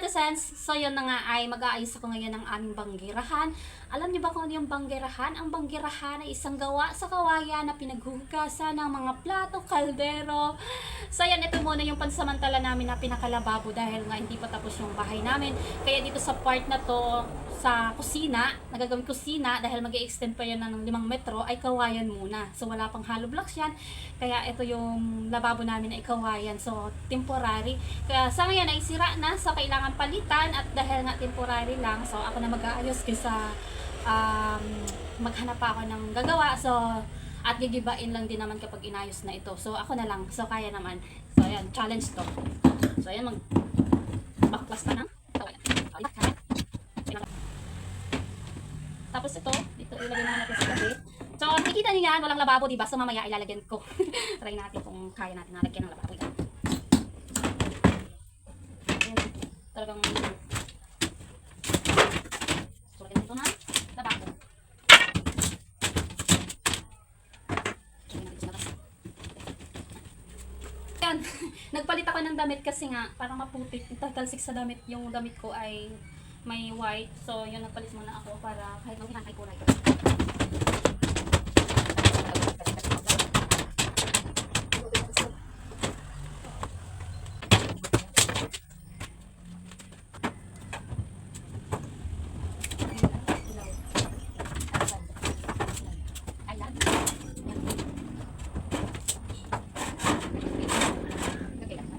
netizens, so yun na nga ay mag-aayos ako ngayon ng aming banggirahan. Alam niyo ba kung ano yung banggirahan? Ang banggirahan ay isang gawa sa kawayan na pinaghuhugasan ng mga plato, kaldero. So yan, ito muna yung pansamantala namin na pinakalababo dahil nga hindi pa tapos yung bahay namin. Kaya dito sa part na to, sa kusina, nagagawin kusina dahil mag extend pa yan ng limang metro, ay kawayan muna. So wala pang hollow blocks yan. Kaya ito yung lababo namin ay kawayan. So temporary. Kaya sa ngayon ay sira na. So kailangan palitan at dahil nga temporary lang, so ako na mag-aayos kaysa um, maghanap pa ako ng gagawa. So at gigibain lang din naman kapag inayos na ito. So ako na lang. So kaya naman. So ayan, challenge to. So ayan, mag backlas ka na. Kawayan. Ay, kawayan. Tapos ito, dito ilagay na natin sa gabi. So, nakikita niyo yan, walang lababo, di ba? So, mamaya ilalagyan ko. Try natin kung kaya natin nalagyan ng lababo yan. Ayan, talagang nagpalit ako ng damit kasi nga, parang maputik. Tagalsik sa damit, yung damit ko ay may white. So, yun, nagpalit muna ako para kahit mawihan ay kulay. Ayan. Okay lang.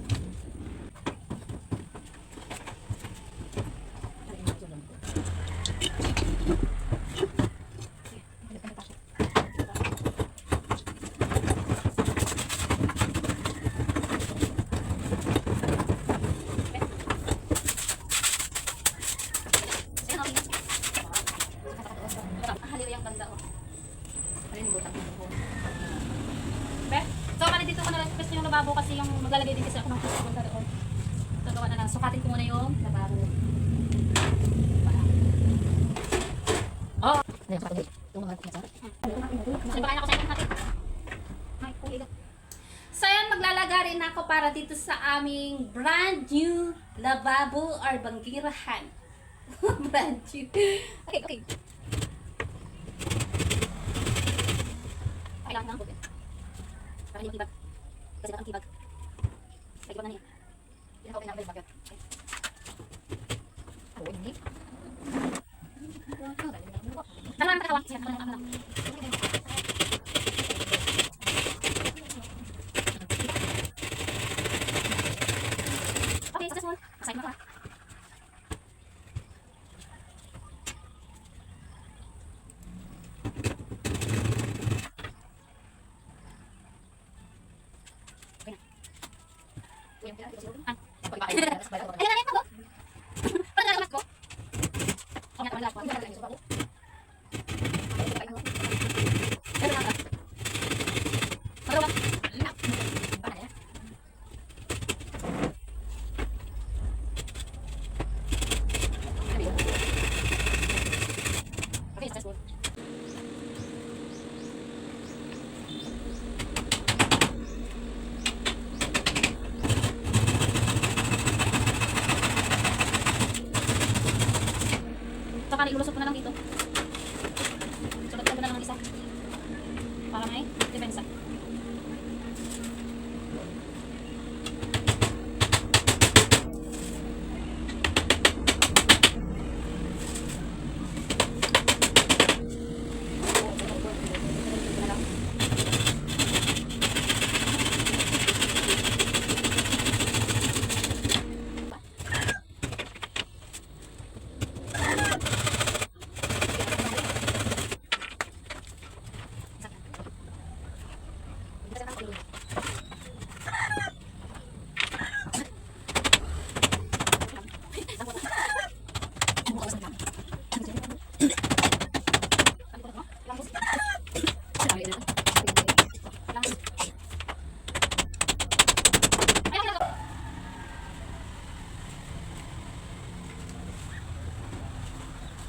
Haliw yung banda oh. Ano yung butang ko? Be? So, kali ko na kasi yung lababo kasi yung maglalagay din kasi ako ng puso ko doon. Gagawa na lang. Sukatin ko muna yung lababo. Oh! Ano yung? Yung mga kumakas? Ano ba kaya ako sa inyo natin? Ay, kuligat. So yan, maglalagay rin ako para dito sa aming brand new lababo or banggirahan. brand new. Okay, okay. Kailangan ng buti. Para hindi matibag. Kasi baka ang tibag. Ay, tibag na niya. Yan ako pinabalik bagay. Ako, hindi. Ano lang nakawang? Siya, ano lang, ano lang. Okay, successful. Assign mo ka. Uy, ang kailangan, ito Ayun na, ayun na, Paano na ko? Ang nga, wala ko. Ang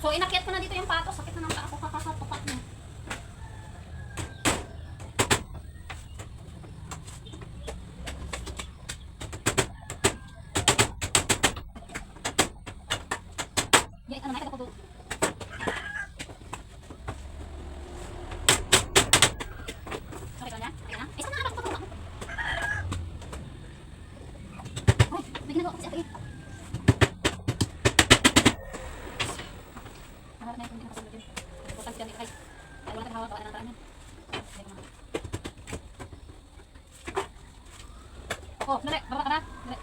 So, inakyat ko na dito yung pato. Sakit na ng taako kakasatukat mo. Yan, ano na, ito ko doon. Oh, dali, bara, bara, dali.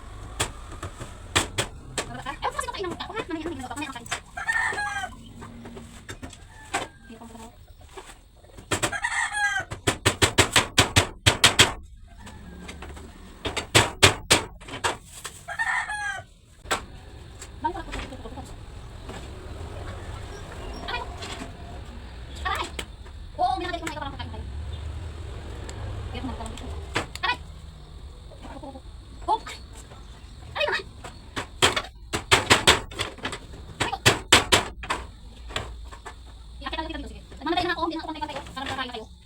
Bara, ah, eh, kasi ko kayo ng tao, ha? Mamaya ang kain. kayo.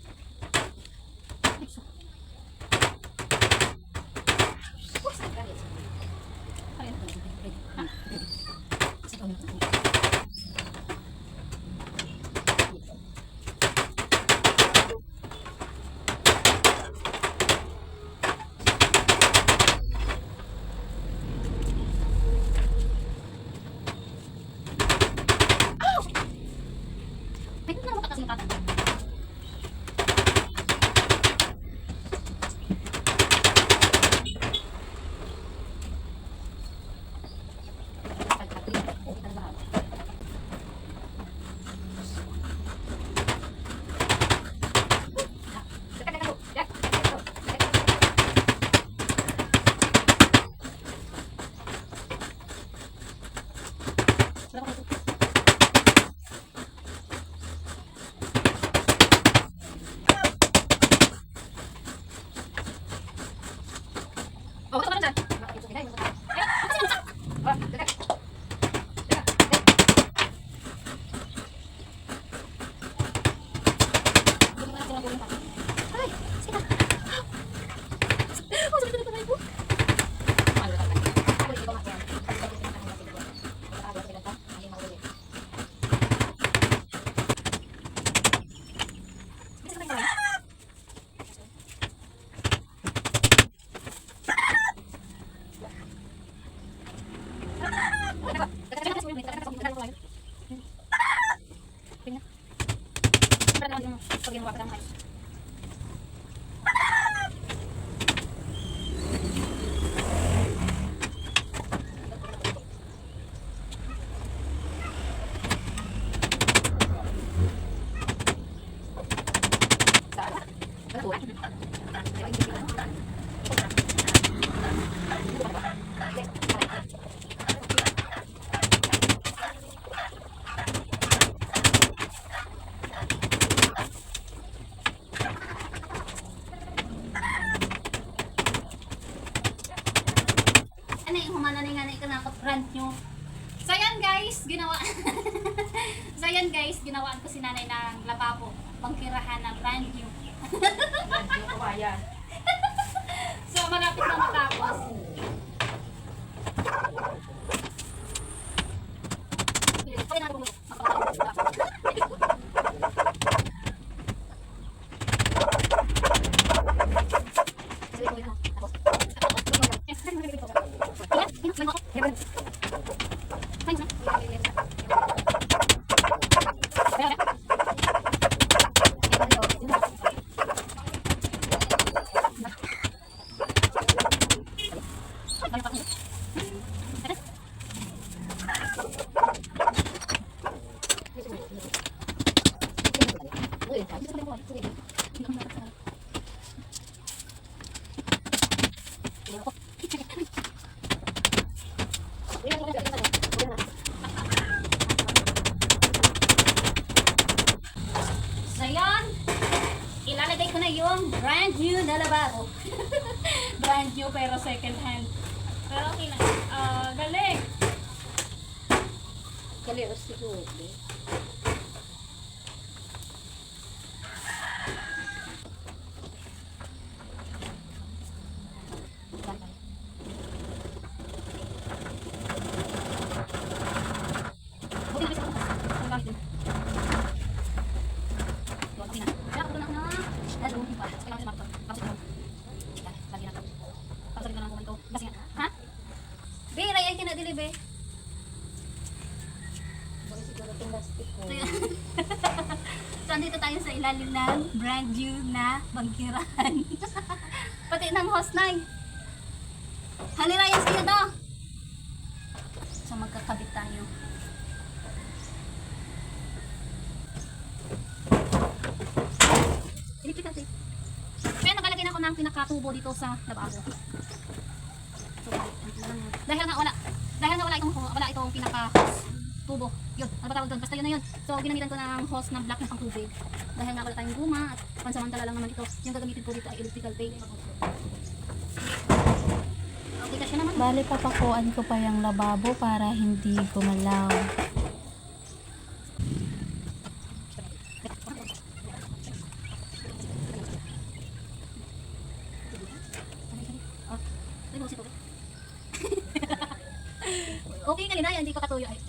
我们走到去 ginawa. so yan guys, ginawaan ko si nanay ng lababo. Pangkirahan ng brand new. brand new kawayan. so malapit na matapos. So yun, ilalagay ko na yung brand new na lababo. brand new pero second hand. Pero okay lang. Uh, galing. Galing, oh, siguro. Eh. New na bangkirahan. Pati ng host na Halirayas kayo daw. So, magkakabit tayo. Electrical tape. Kaya nakalagay na ako ng pinakatubo dito sa lababo. Dahil nga wala, dahil nga wala itong, wala itong pinaka tubo. Yun, ano ba tawag doon? Basta yun na yun. So, ginamitan ko ng hose na black na pang tubig. Dahil nga wala tayong guma at pansamantala lang naman ito. Yung gagamitin ko dito ay electrical tape. Okay kasi naman. Bali, papakuan ko pa yung lababo para hindi gumalaw. Ko. okay kanina yan, hindi ko katuyo. Ay,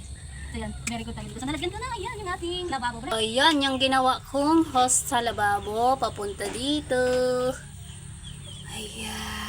so yan, very good tayo. So, nalagyan ko na, ayan, yung ating lababo. O yan, yung ginawa kong host sa lababo, papunta dito. Ayan.